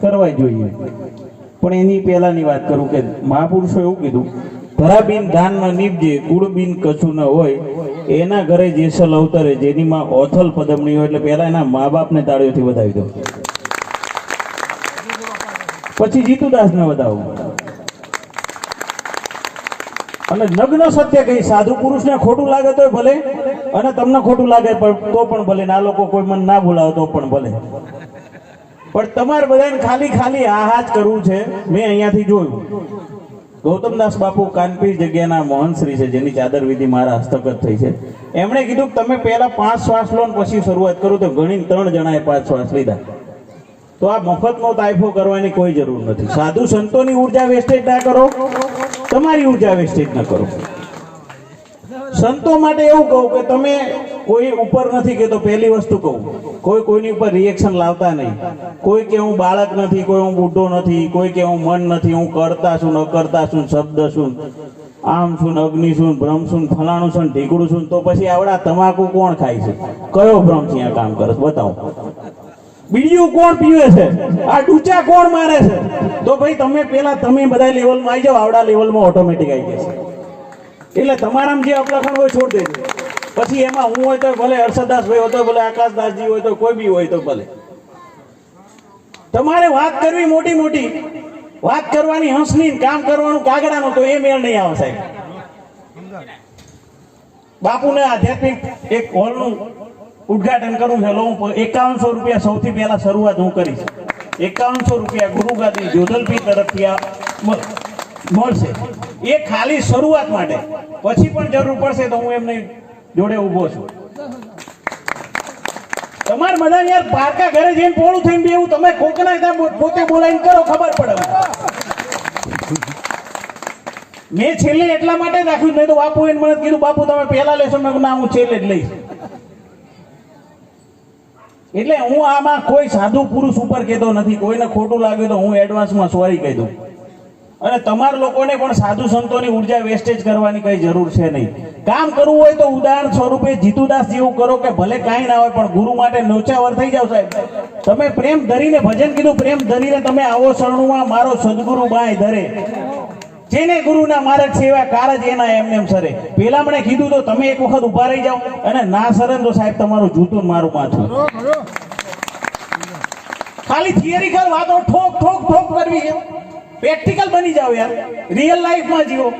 કરવા જોઈએ. પણ એની પહેલાની વાત કરું કે મહાપુરુષો એવું કીધું, ધરાબીન ન નીપજે કુળબીન કશું ન હોય. એના ઘરે જેસલ અવતરે જેની માં ઓથલ પદમણી હોય, એટલે પહેલા એના મા બાપને તાળીઓથી વધાવી દો. પછી જીતુદાસને વધાવો. અને નગ્ન સત્ય કહી, સાધુ પુરુષને ખોટું લાગે તો ભલે, અને તમને ખોટું લાગે પણ તો પણ ભલે, ના લોકો કોઈ મને ના બોલાવે તો પણ ભલે. પણ તમારે બધાને ખાલી ખાલી આ જ કરવું છે. મેં અહીંયાથી જોયું. ગૌતમદાસ બાપુ કાનપીર જગ્યાના મોહનશ્રી છે, જેની ચાદર વિધિ મારા હસ્તગત થઈ છે. એમણે કીધું કે તમે પહેલા પાંચ શ્વાસ લો ને પછી શરૂઆત કરો, તો ઘણી ત્રણ જણાએ પાંચ શ્વાસ લીધા. તો આ મફતનો તાયફો કરવાની કોઈ જરૂર નથી. સાધુ સંતોની ઊર્જા વેસ્ટેજ ના કરો, તમારી ઊર્જા વેસ્ટેજ ના કરો. સંતો માટે એવું કહું કે તમે કોઈ ઉપર નથી કહેતો, પહેલી વસ્તુ કહું. કોઈ કોઈની ઉપર રિએક્શન લાવતા નહીં. કોઈ કે હું બાળક નથી, કોઈ હું બુઢો નથી, કોઈ કે હું મન નથી, હું કરતા છું, ન કરતા છું, શબ્દ છું, આમ છું, અગ્નિ છું, ભ્રમ છું, ફલાણું છું ઢીકડું છું, તો પછી આવડા તમાકુ કોણ ખાય છે? કયો ભ્રમ છે અહીંયા કામ કરે બતાવો. બીડીયું કોણ પીવે છે? આ ડૂચા કોણ મારે છે? તો ભાઈ તમે પેલા તમે બધા લેવલમાં આવી જાઓ, આવડા લેવલમાં ઓટોમેટિક આવી જશે. એટલે તમારામાં જે અપલખણ હોય છોડી દેજો. પછી એમાં હું હોય તો ભલે હર્ષદાસભાઈ હોય તો ભલે આકાશદાસજી હોય તો કોઈ બી હોય તો ભલે. તમારે વાત કરવી મોટી મોટી. વાત કરવાની હંસની કામ કરવાનું કાગડાનું તો એ મેળ નહીં આવે સાહેબ. બાપુને આધ્યાત્મિક એક હોલનું ઉદ્ઘાટન કરું છે. હું એકાવનસો રૂપિયા સૌથી પહેલા શરૂઆત હું કરીશ. એકાવનસો રૂપિયા ગુરુગાદી જોધલપી તરફથી આ મળશે. એ ખાલી શરૂઆત માટે. પછી પણ જરૂર પડશે તો હું એમની જોડે ઊભો છું. તમારે બધા યાર પારકા ઘરે જઈને પોળું થઈને બેવું તમે કોકના પોતે બોલાવીને કરો, ખબર પડે મેં છેલ્લે એટલા માટે રાખ્યું નહીં તો બાપુ એને મને કીધું, બાપુ, તમે પહેલા લેશો, મેં ના, હું છેલ્લે જ લઈશ. એટલે હું આમાં કોઈ સાધુ પુરુષ ઉપર કહેતો નથી, કોઈને ખોટું લાગ્યું તો હું એડવાન્સમાં સોરી કહી દઉં. અને તમારા લોકોને પણ સાધુ સંતોની ઊર્જા વેસ્ટેજ કરવાની કઈ જરૂર છે નહીં. કામ કરવું હોય તો ઉદાહરણ સ્વરૂપે જીતુદાસ જેવું કરો કે ભલે કાંઈ ના હોય, પણ ગુરુ માટે નોચાવર થઈ જાવ સાહેબ. તમે પ્રેમ ધરીને ભજન કીધું, પ્રેમ ધરીને તમે આવો શરણુમાં, મારો સદગુરુ બાય ધરે. જેને ગુરુના માર્ગ એવા કારજ એના એમને એમ સરે. પેલા મને કીધું તો તમે એક વખત ઊભા રહી જાઓ અને ના સરે તો સાહેબ તમારું જૂતું મારું માથું. ખાલી થિયરિકલ વાતો ઠોક ઠોક ઠોક કરવી છે. પ્રેક્ટિકલ બની જાઓ યાર. રિયલ લાઈફમાં જીવો.